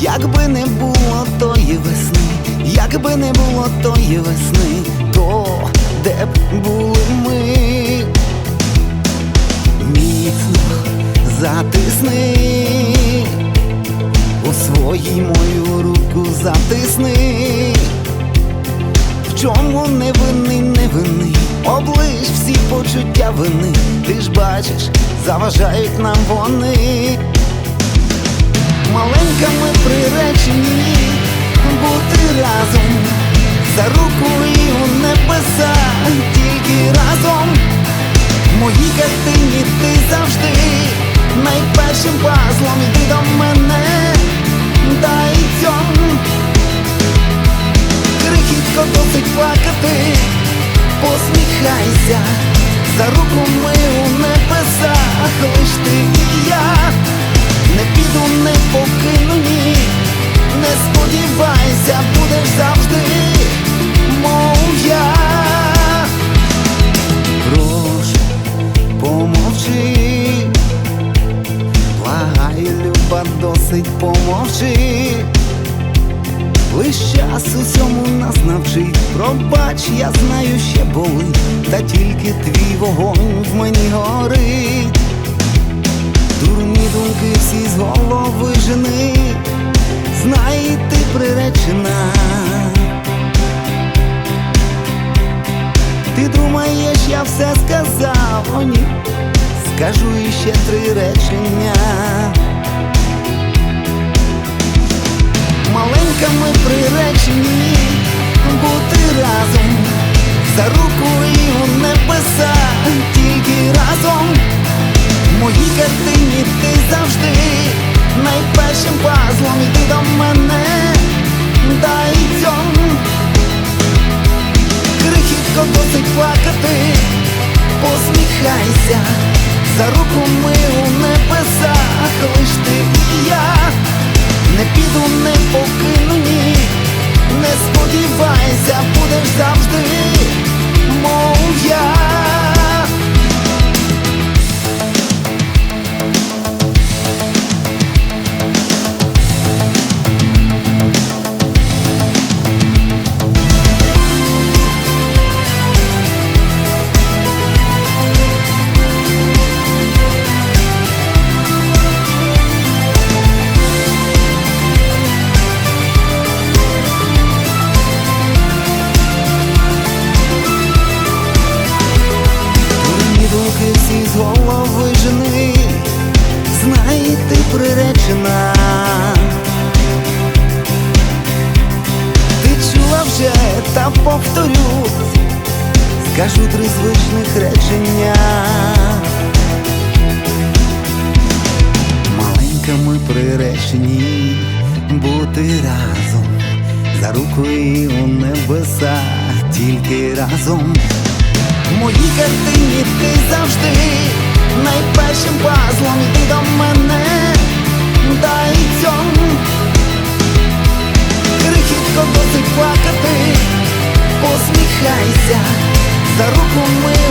Якби не було тої весни, якби не було тої весни, то де б були ми? Міцно затисни у своїй мою руку затисни. В чому не винний, не винний, облиш всі почуття вини, ти ж бачиш, заважають нам вони. Маленька ми приречені бути разом, за руку і у небеса, тільки разом. В моїй картині ти завжди найпершим пазлом. Іди до мене, дай цьому. Крихітко досить плакати, посміхайся, за руку ми у небесах, лиш ти помовчи. Лиш час усьому нас навчить, пробач, я знаю, ще болить, та тільки твій вогонь в мені горить. Дурні думки всі з голови жени, знай ти приречена. Ти думаєш, я все сказав, о ні, скажу іще три речення. За руку і у небеса, тільки разом. В моїй картині ти завжди найпершим пазлом. Іди до мене, дай цьому. Крихітко досить плакати, посміхайся, за руку ми у небесах, лиш ти і я, не піду, не покину ні, не сподівайся, будеш завжди, скажу три звичних речення. Маленька ми приречені бути разом, за рукою у небеса тільки разом. В моїй картині ти завжди найпершим пазлом йди до мене дай цьому крихітко досить плакати, посміхайся за руку ми.